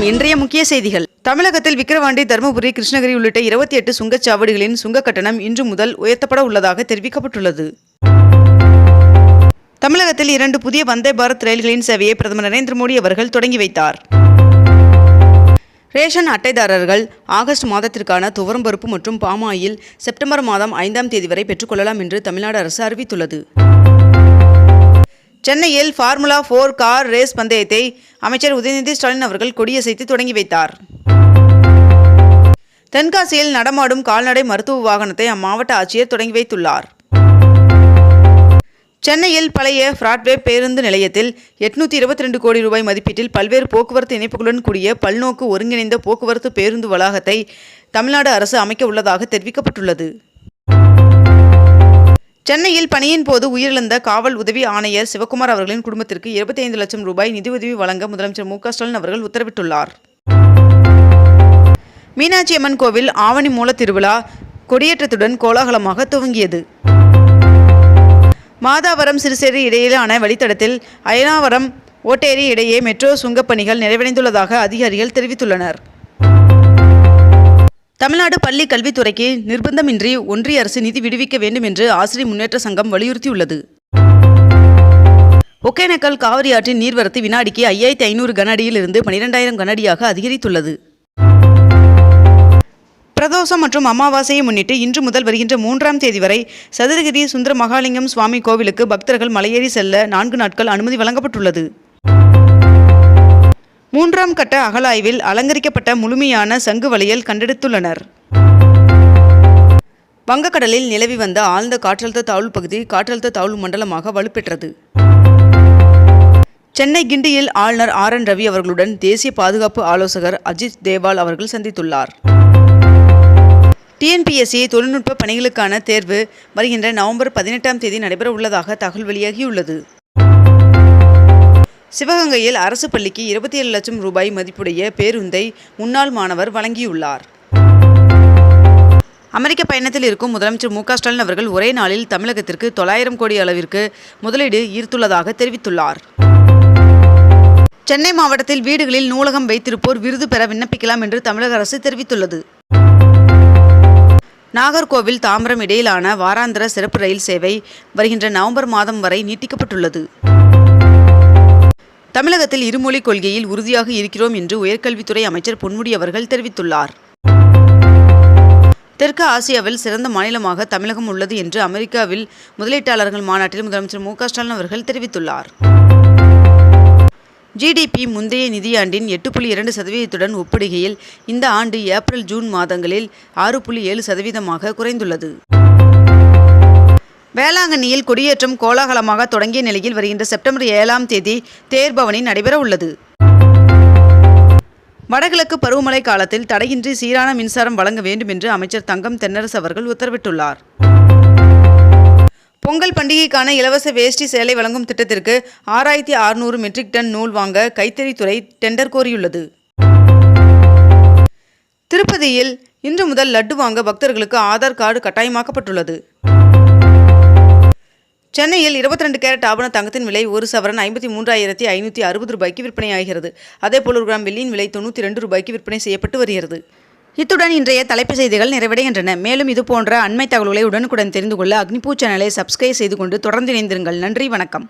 வணக்கம். இன்றைய முக்கிய செய்திகள். தமிழகத்தில் விக்கிரவாண்டி தருமபுரி கிருஷ்ணகிரி உள்ளிட்ட இருபத்தி எட்டு சுங்கச்சாவடிகளின் சுங்க கட்டணம் இன்று முதல் உயர்த்தப்பட உள்ளதாக தெரிவிக்கப்பட்டுள்ளது. தமிழகத்தில் இரண்டு புதிய வந்தே பாரத் ரயில்களின் சேவையை பிரதமர் நரேந்திர மோடி அவர்கள் தொடங்கி வைத்தார். ரேஷன் அட்டைதாரர்கள் ஆகஸ்ட் மாதத்திற்கான துவரம் பருப்பு மற்றும் பாமாயில் செப்டம்பர் மாதம் ஐந்தாம் தேதி வரை பெற்றுக்கொள்ளலாம் என்று தமிழ்நாடு அரசு அறிவித்துள்ளது. சென்னையில் ஃபார்முலா ஃபோர் கார் ரேஸ் பந்தயத்தை அமைச்சர் உதயநிதி ஸ்டாலின் அவர்கள் கொடியசைத்து தொடங்கி வைத்தார். தென்காசியில் நடமாடும் கால்நடை மருத்துவ வாகனத்தை அம்மாவட்ட ஆட்சியர் தொடங்கி வைத்துள்ளார். சென்னையில் பழைய ஃப்ராட்வே பேருந்து நிலையத்தில் எட்நூத்தி இருபத்தி ரெண்டு கோடி ரூபாய் மதிப்பீட்டில் பல்வேறு போக்குவரத்து இணைப்புகளுடன் கூடிய பல்நோக்கு ஒருங்கிணைந்த போக்குவரத்து பேருந்து வளாகத்தை தமிழ்நாடு அரசு அமைக்க உள்ளதாக தெரிவிக்கப்பட்டுள்ளது. சென்னையில் பணியின் போது உயிரிழந்த காவல் உதவி ஆணையர் சிவக்குமார் அவர்களின் குடும்பத்திற்கு இருபத்தி ஐந்து லட்சம் ரூபாய் நிதியுதவி வழங்க முதலமைச்சர் மு ஸ்டாலின் அவர்கள் உத்தரவிட்டுள்ளார். மீனாட்சி அம்மன் கோவில் ஆவணி மூல திருவிழா கொடியேற்றத்துடன் கோலாகலமாக துவங்கியது. மாதாவரம் சிறுசேரி இடையிலான வழித்தடத்தில் அயனாவரம் ஓட்டேரி இடையே மெட்ரோ சுங்கப் பணிகள் நிறைவடைந்துள்ளதாக அதிகாரிகள் தெரிவித்துள்ளனர். தமிழ்நாடு பள்ளி கல்வித்துறைக்கு நிர்பந்தமின்றி ஒன்றிய அரசு நிதி விடுவிக்க வேண்டும் என்று ஆசிரியர் முன்னேற்ற சங்கம் வலியுறுத்தியுள்ளது. ஒகேனக்கல் காவிரி ஆற்றின் நீர்வரத்து வினாடிக்கு ஐயாயிரத்தி ஐநூறு கனஅடியில் இருந்து பனிரெண்டாயிரம் கனஅடியாக அதிகரித்துள்ளது. பிரதோஷம் மற்றும் அமாவாசையை முன்னிட்டு இன்று முதல் வருகின்ற மூன்றாம் தேதி வரை சதுரகிரி சுந்தர மகாலிங்கம் சுவாமி கோவிலுக்கு பக்தர்கள் மலையேறி செல்ல நான்கு நாட்கள் அனுமதி வழங்கப்பட்டுள்ளது. மூன்றாம் கட்ட அகலாய்வில் அலங்கரிக்கப்பட்ட முழுமையான சங்கு வளையல் கண்டெடுத்துள்ளனர். வங்கக்கடலில் நிலவி வந்த ஆழ்ந்த காற்றழுத்த தாழ்வு பகுதி காற்றழுத்த தாழ்வு மண்டலமாக வலுப்பெற்றது. சென்னை கிண்டியில் ஆளுநர் ஆர் என் ரவி அவர்களுடன் தேசிய பாதுகாப்பு ஆலோசகர் அஜித் தேவால் அவர்கள் சந்தித்துள்ளார். டிஎன்பிஎஸ்சி தொழில்நுட்ப பணிகளுக்கான தேர்வு வருகின்ற நவம்பர் பதினெட்டாம் தேதி நடைபெற உள்ளதாக தகவல் வெளியாகியுள்ளது. சிவகங்கையில் அரசு பள்ளிக்கு இருபத்தி ஏழு லட்சம் ரூபாய் மதிப்புடைய பேருந்தை முன்னாள் மாணவர் வழங்கியுள்ளார். அமெரிக்க பயணத்தில் இருக்கும் முதலமைச்சர் மு ஸ்டாலின் அவர்கள் ஒரே நாளில் தமிழகத்திற்கு தொள்ளாயிரம் கோடி அளவிற்கு முதலீடு ஈர்த்துள்ளதாக தெரிவித்துள்ளார். சென்னை மாவட்டத்தில் வீடுகளில் நூலகம் வைத்திருப்போர் விருது பெற விண்ணப்பிக்கலாம் என்று தமிழக அரசு தெரிவித்துள்ளது. நாகர்கோவில் தாம்பரம் இடையிலான வாராந்திர சிறப்பு ரயில் சேவை வருகின்ற நவம்பர் மாதம் வரை நீட்டிக்கப்பட்டுள்ளது. தமிழகத்தில் இருமொழிக் கொள்கையில் உறுதியாக இருக்கிறோம் என்று உயர்கல்வித்துறை அமைச்சர் பொன்முடி அவர்கள் தெரிவித்துள்ளார். தெற்கு ஆசியாவில் சிறந்த மாநிலமாக தமிழகம் உள்ளது என்று அமெரிக்காவில் முதலீட்டாளர்கள் மாநாட்டில் முதலமைச்சர் மு ஸ்டாலின் அவர்கள் தெரிவித்துள்ளார். ஜிடிபி முந்தைய நிதியாண்டின் எட்டு புள்ளி இரண்டு சதவீதத்துடன் ஒப்பிடுகையில் இந்த ஆண்டு ஏப்ரல் ஜூன் மாதங்களில் ஆறு புள்ளி ஏழு சதவீதமாக குறைந்துள்ளது. வேளாங்கண்ணியில் குடியேற்றம் கோலாகலமாக தொடங்கிய நிலையில் வருகின்ற செப்டம்பர் ஏழாம் தேதி தேர்பவனி நடைபெற உள்ளது. வடகிழக்கு பருவமழை காலத்தில் தடையின்றி சீரான மின்சாரம் வழங்க வேண்டும் என்று அமைச்சர் தங்கம் தென்னரசு அவர்கள் உத்தரவிட்டுள்ளார். பொங்கல் பண்டிகைக்கான இலவச வேஷ்டி சேலை வழங்கும் திட்டத்திற்கு ஆறாயிரத்தி அறுநூறு மெட்ரிக் டன் நூல் வாங்க கைத்தறித்துறை டெண்டர் கோரியுள்ளது. திருப்பதியில் இன்று முதல் லட்டு வாங்க பக்தர்களுக்கு ஆதார் கார்டு கட்டாயமாக்கப்பட்டுள்ளது. சென்னையில் 22 கேரட் ஆபண தங்கத்தின் விலை ஒரு சவரன் ஐம்பத்தி மூன்றாயிரத்தி ஐநூற்றி அறுபது ரூபாய்க்கு விற்பனையாகிறது. அதேபோல் ஒரு கிராம் வெள்ளியின் விலை தொண்ணூற்றி ரெண்டு ரூபாய்க்கு விற்பனை செய்யப்பட்டு வருகிறது. இத்துடன் இன்றைய தலைப்புச் செய்திகள் நிறைவடைகின்றன. மேலும் இது போன்ற அண்மை தகவல்களை உடனுக்குடன் தெரிந்து கொள்ள அக்னிபூ சேனலை சப்ஸ்கிரைப் செய்து கொண்டு தொடர்ந்து இணைந்திருங்கள். நன்றி வணக்கம்.